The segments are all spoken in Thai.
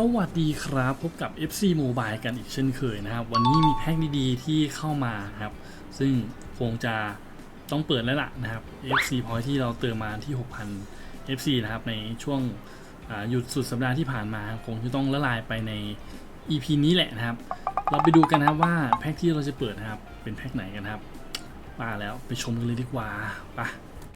สวัสดีครับ พบกับ FC Mobile กันอีกเช่นเคยนะครับ วันนี้มีแพ็กดีๆ ที่เข้ามาครับ ซึ่งคงจะต้องเปิดแล้วล่ะนะครับ FC Point ที่เราเติมมาที่ 6,000 FC นะครับ ในช่วงหยุดสุดสัปดาห์ที่ผ่านมา คงจะต้องละลายไปใน EP นี้แหละนะครับ เราไปดูกันนะว่าแพ็กที่เราจะเปิดนะครับ เป็นแพ็กไหนกันครับมาแล้วไปชมกันเลยดีกว่าไป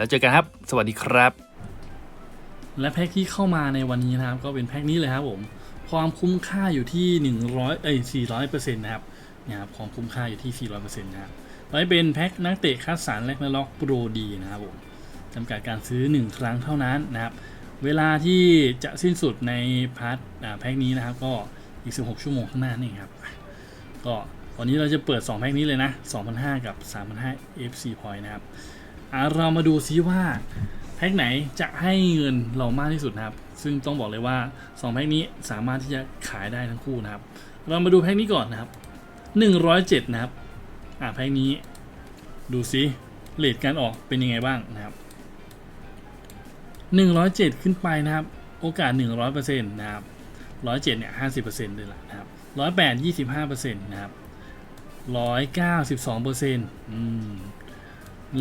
แล้วเจอกันครับ สวัสดีครับ และแพ็กที่เข้ามาในวันนี้นะครับ ก็เป็นแพ็กนี้เลยครับผม ความคุ้มค่าอยู่ที่ 100 เอ้ย400%นต์นะครับนะครับความคุ้มค่าอยู่ที่ 400%นต์นะครับไว้เป็นแพ็กนักเตะคัดสรรและนล็อกโปรดีนะครับผมจำกัดการซื้อ 1 ครั้งเท่านั้นนะครับ เวลาที่จะสิ้นสุดในพาร์ทแพ็กนี้นะครับ ก็อีก 16 ชั่วโมงข้างหน้านี่ครับก็วันนี้เราจะเปิด 2 แพ็กนี้เลยนะ2,500 กับ 3,500 FC point นะครับ เรามาดูซิว่าแพ็คไหนจะให้เงินเรามากที่สุดนะครับ ซึ่งต้องบอกเลยว่า 2 แพ็คนี้สามารถที่จะขายได้ทั้งคู่นะครับ เรามาดูแพ็คนี้ก่อนนะครับ 107 นะครับ อะแพ็คนี้ดูซิเลทการออกเป็นยังไงบ้างนะครับ 107 ขึ้นไปนะครับ โอกาส 100%นะครับ 107 เนี่ย 50%เลยล่ะนะครับ 108 25%นะครับ 192%อืม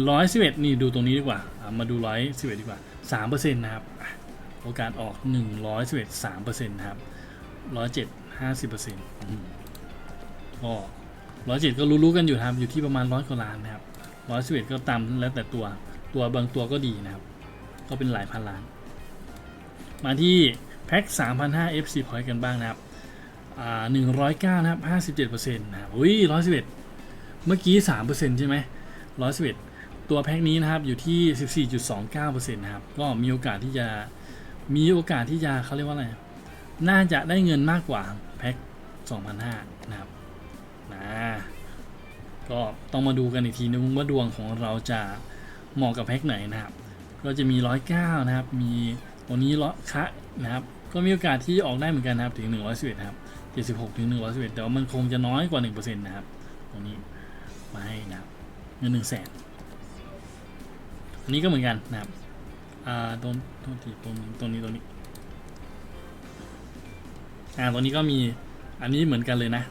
ร้อยสิบเอ็ดนี่ดูตรงนี้ดีกว่ามาดูร้อยสิบเอ็ดดีกว่าสามเปอร์เซ็นต์นะครับโอกาสออกหนึ่งร้อยสิบเอ็ดสามเปอร์เซ็นต์นะครับร้อยเจ็ดห้าสิบเปอร์เซ็นต์ก็ร้อยเจ็ดก็รู้ๆกันอยู่ครับอยู่ที่ประมาณร้อยกว่าล้านนะครับร้อยสิบเอ็ดก็ตามแล้วแต่ตัวตัวบางตัวก็ดีนะครับ ก็เป็นหลายพันล้าน มาที่แพ็คสามพันห้า FC point กันบ้างนะครับหนึ่งร้อยเก้านะครับห้าสิบเจ็ดเปอร์เซ็นต์นะครับอุ้ยร้อยสิบเอ็ดเมื่อกี้สามเปอร์เซ็นต์ใช่ไหมร้อยสิบเอ็ด ตัวแพ็คนี้นะครับอยู่ที่ 14.29%นะครับก็มีโอกาสที่จะมีโอกาสที่จะเขาเรียกว่าอะไร น่าจะได้เงินมากกว่าแพ็ค2,500 นะครับนะก็ต้องมาดูกันอีกทีนึงว่าดวงของเราจะเหมาะกับแพ็คไหนนะครับ ก็จะมี 109 นะครับ มีตัวนี้เล้อคะนะครับ ก็มีโอกาสที่ออกได้เหมือนกันนะครับถึง 111นะครับ76ถึง111แต่ว่ามันคงจะน้อยกว่า 1%นะครับตรงนี้มาให้นะครับเงิน1 0 0 0 0แสน อันนี้ก็เหมือนกันนะครับอ่าตรงตรงที่ตรงนี้ตรงนี้ตรงนี้อ่าตรงนี้ก็มีอันนี้เหมือนกันเลยนะ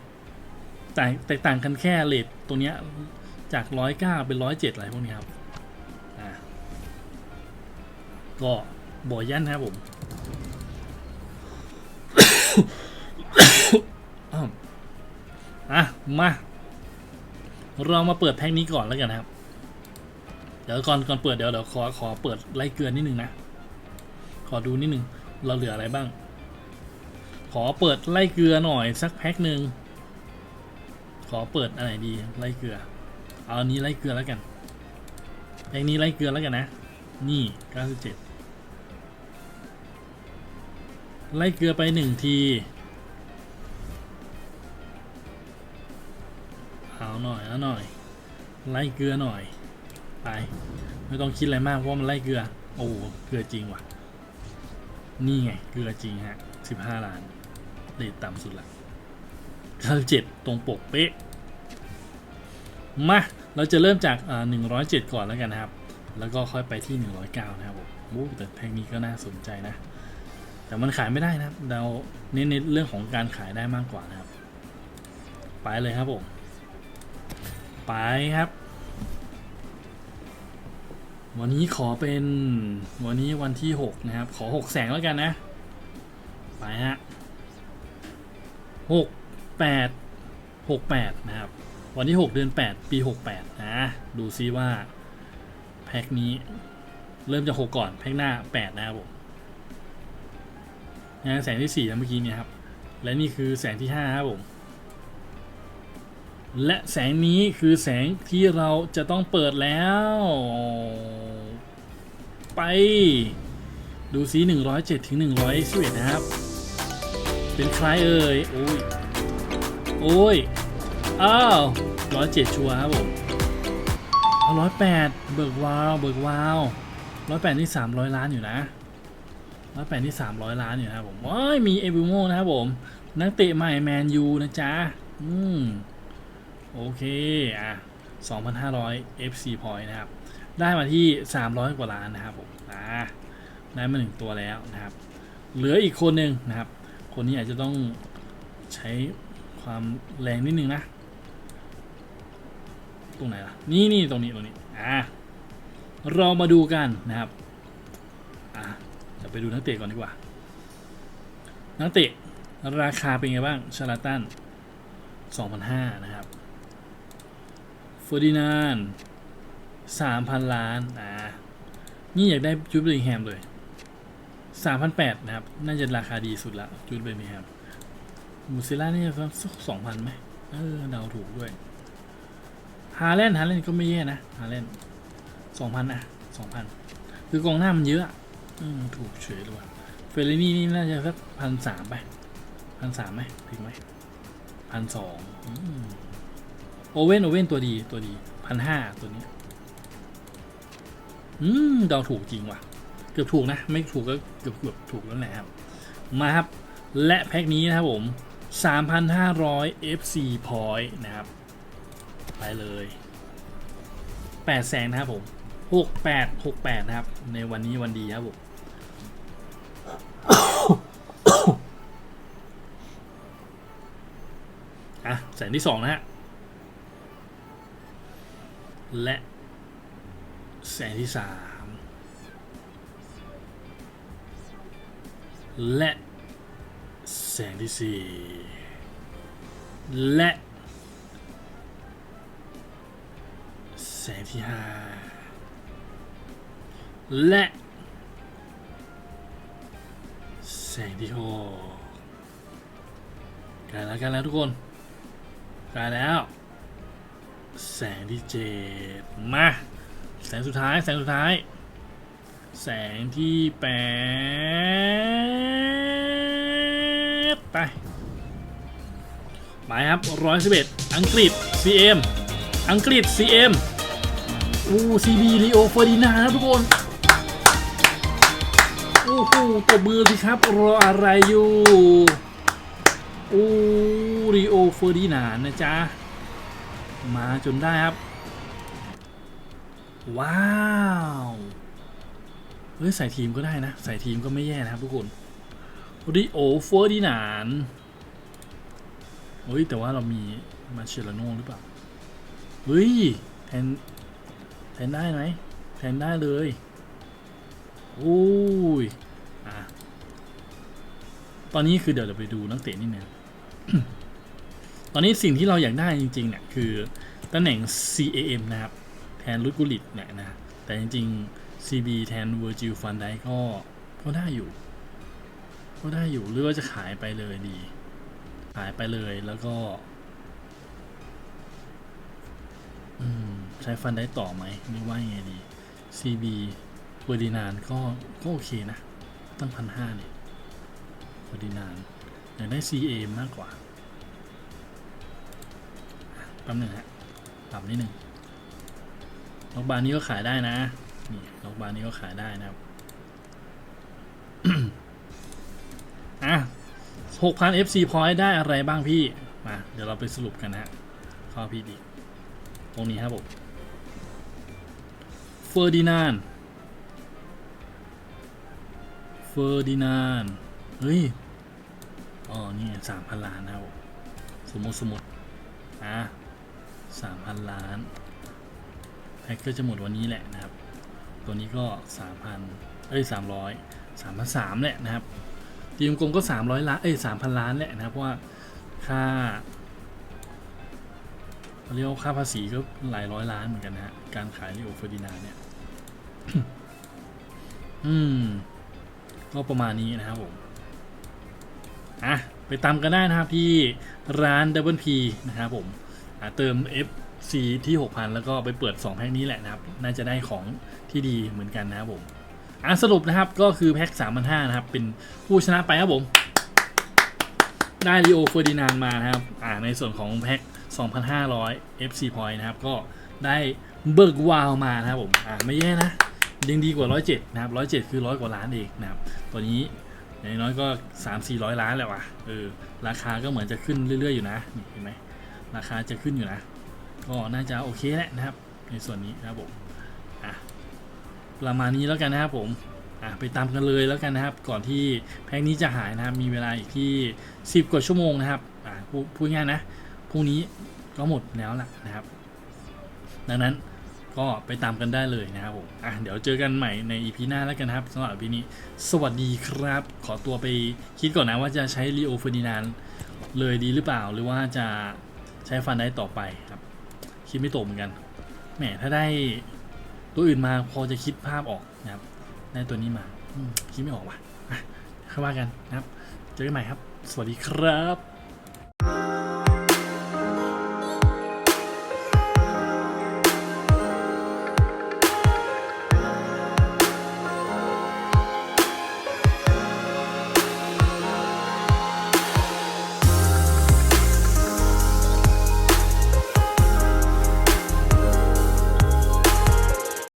แต่แตกต่างกันแค่เลทตรงเนี้ยจากร้อยเก้าเป็นร้อยเจ็ดอะไรพวกนี้ครับอ่าก็บ่อยันนะครับผมอ้าวอะมา เรามาเปิดแพ็คนี้ก่อนแล้วกันนะครับ ดี๋ยวก่อนก่อนเปิดเดี๋ยวเดี๋ยวขอขอเปิดไล่เกลือนิดนึงนะ ขอดูนิดนึง เราเหลืออะไรบ้าง ขอเปิดไล่เกลือหน่อยสักแพ็คหนึ่งขอเปิดอะไรดีไล่เกลือ เอาอันนี้ไล่เกลือแล้วกันแพ็คนี้ไล่เกลือแล้วกันนะ นี่97ไล่เกลือไปหนึ่งทีเอาหน่อยเอาหน่อย ไล่เกลือหน่อย ไปไม่ต้องคิดอะไรมากเพราะมันไล่เกลือ โอ้เกลือจริงว่ะ นี่ไงเกลือจริงฮะสิบห้าล้านเรทต่ำสุดละเก้าเจ็ดตรงปกเป๊ะมาเราจะเริ่มจากหนึ่งร้อยเจ็ดก่อนแล้วกันนะครับ แล้วก็ค่อยไปที่หนึ่งร้อยเก้านะครับผมโอ้แต่แพ็กนี้ก็น่าสนใจนะ แต่มันขายไม่ได้นะครับ เราเน้นในเรื่องของการขายได้มากกว่านะครับ ไปเลยครับผม ไปครับ วันนี้ขอเป็นวันนี้วันที่ 6 นะครับ ขอ 6 แสงแล้วกันนะ ไปฮะ6 8 6 8นะครับ วันที่ 6 เดือน 8 ปี 68 นะ ดูซิว่า แพ็คนี้ เริ่มจากหกก่อน แพ็กหน้าแปดนะครับผมนะแสงที่สี่นะเมื่อกี้เนี่ยครับ และนี่คือแสงที่ห้าครับผม และแสงนี้คือแสงที่เราจะต้องเปิดแล้ว ไป ดูซิ107ถึง111นะครับ เป็นใครเอ่ยโอ้ยโอ้ยอ้าว107 ชัวร์ครับผมเอา108 เบิกวาว เบิกวาว108 นี่ 300 ล้านอยู่นะ108 นี่ 300 ล้านอยู่นะครับผมว้ายมีเอวิโมนะครับผม นักเตะใหม่แมนยูนะจ๊ะ อืม โอเค อะ 2,500 FC point นะครับ ได้มาที่ 300 กว่าล้านนะครับผมอ่าได้มาหนึ่งตัวแล้วนะครับ เหลืออีกคนหนึ่งนะครับ คนนี้อาจจะต้องใช้ความแรงนิดนึงนะ ตรงไหนล่ะ นี่นี่ตรงนี้ตรงนี้ อ่า เรามาดูกันนะครับ อ่าจะไปดูนักเตะก่อนดีกว่า นักเตะราคาเป็นไงบ้าง ชาลาตัน2,500นะครับ ฟอร์ดินานสามพันล้าน อ่า นี่อยากได้จูดเบลลิงแฮมเลยสามพันแปดนะครับ น่าจะราคาดีสุดละจูดเบลลิงแฮมมูซิล่านี่จะสักสองพันไหมเออเดาถูกด้วย ฮาแลนฮาแลนก็ไม่แย่นะ ฮาแลนสองพันนะสองพันคือกองหน้ามันเยอะอะอืมถูกเฉยเลยว่ะเฟรนี่นี่น่าจะสักพันสามไปพันสามไหมถึงไหมพันสอง โอเว่นโอเว่นตัวดีตัวดีพันห้าตัวนี้ อืมเดาถูกจริงว่ะ เกือบถูกนะ ไม่ถูกก็เกือบเกือบถูกแล้วแหละครับ มาครับ และแพ็คนี้นะครับผม 3,500 FC point นะครับ ไปเลย8แสนนะครับผม68 68นะครับ ในวันนี้วันดีครับผมอะแสนที่สองนะฮะ และแสงที่สามและแสงที่สี่และแสงที่ห้าและแสงที่หกใกล้แล้วกันแล้วทุกคนใกล้แล้ว แสงที่เจ็ดมาแสงสุดท้ายแสงสุดท้าย แสงที่แปดไปไปครับร้อยสิบเอ็ดอังกฤษ CM อังกฤษ CM อู้ CB ลีโอเฟอร์ดินาครับทุกคนโอ้โหตบมือสิครับรออะไรอยู่อู้ลีโอเฟอร์ดินานนะจ๊ะ มาจนได้ครับ ว้าวเฮ้ยใส่ทีมก็ได้นะ ใส่ทีมก็ไม่แย่นะครับทุกคนริโอเฟอร์ดินานเฮ้ย แต่ว่าเรามีมาเชลโน่หรือเปล่า เฮ้ย แทน แทนได้ไหม แทนได้เลยโอ้ยอะตอนนี้คือเดี๋ยวเราไปดูนักเตะนิดนึง ตอนนี้สิ่งที่เราอยากได้จริงๆเนี่ยคือตำแหน่ง CAM นะครับ แทนลุดกุลิตเนี่ยนะ แต่จริงๆ CB แทน Virgil van Dijk ก็ก็ได้อยู่ ก็ได้อยู่หรือว่าจะขายไปเลยดี ขายไปเลยแล้วก็ใช้ฟันได้ต่อไหมหรือว่ายังไงดี CB เฟอร์ดินานก็ก็โอเคนะ ตั้งพันห้าเนี่ยเฟอร์ดินานอยากได้ CA มากกว่า ป๊บหนึงฮะปรับนิดหนึ่งล็อกบาร์นี้ก็ขายได้นะนี่ล็อกบาร์นี้ก็ขายได้นะครับอะหกพัน FC point ได้อะไรบ้างพี่ มา เดี๋ยวเราไปสรุปกันนะข้อพี่ดี ตรงนี้ครับผมเฟอร์ดินานเฟอร์ดินานเฮ้ย อ๋อ นี่สามพันล้านนะครับสมมติ สมมติ อะ สามพันล้านแพ็กก็จะหมดวันนี้แหละนะครับ ตัวนี้ก็สามพันเอ้ยสามร้อยสามพันสามแหละนะครับทีมกลมก็สามร้อยล้าน เอ้ยสามพันล้านแหละนะครับ เพราะว่าค่าเรียกว่าค่าภาษีก็หลายร้อยล้านเหมือนกันนะฮะ การขายลิโอเฟอร์ดินาเนี่ย อืม ก็ประมาณนี้นะครับผมอะไปตามกันได้นะครับที่ร้าน Double P นะครับผม เติม FC ที่ 6,000 แล้วก็ไปเปิด 2 แพ็คนี้แหละนะครับ น่าจะได้ของที่ดีเหมือนกันนะครับผมอะสรุปนะครับก็คือแพ็ค3,500นะครับ เป็นผู้ชนะไปครับผม ได้ลีโอเฟอร์ดินานมานะครับอ่าในส่วนของแพ็ค2,500 FC point นะครับ ก็ได้เบิร์กวาวมานะครับผมอ่าไม่แย่นะยังดีกว่า 107 นะครับ 107 คือ 100 กว่าล้านเองนะครับ ตัวนี้อย่างน้อยก็ 3 4 0 0 ล้านแหละว่ะเออราคาก็เหมือนจะขึ้นเรื่อย ๆ อยู่นะเห็นไหม ราคาจะขึ้นอยู่นะ ก็น่าจะโอเคแหละนะครับ ในส่วนนี้นะครับผมอะประมาณนี้แล้วกันนะครับผมอะไปตามกันเลยแล้วกันนะครับ ก่อนที่แพ็คนี้จะหายนะครับ มีเวลาอีกที่ 10 กว่าชั่วโมงนะครับอะพูดพูดง่ายนะพรุ่งนี้ก็หมดแล้วล่ะนะครับ ดังนั้นก็ไปตามกันได้เลยนะครับผมอะเดี๋ยวเจอกันใหม่ใน EP หน้าแล้วกันนะครับสำหรับ EP นี้ สวัสดีครับ ขอตัวไปคิดก่อนนะว่าจะใช้ลีโอเฟอร์ดินานเลยดีหรือเปล่า หรือว่าจะ ใช้ฟันได้ต่อไปครับ คิดไม่ตกเหมือนกันแหมถ้าได้ตัวอื่นมาพอจะคิดภาพออกนะครับ ได้ตัวนี้มาคิดไม่ออกว่ะอะค่อยว่ากันนะครับ เจอกันใหม่ครับ สวัสดีครับ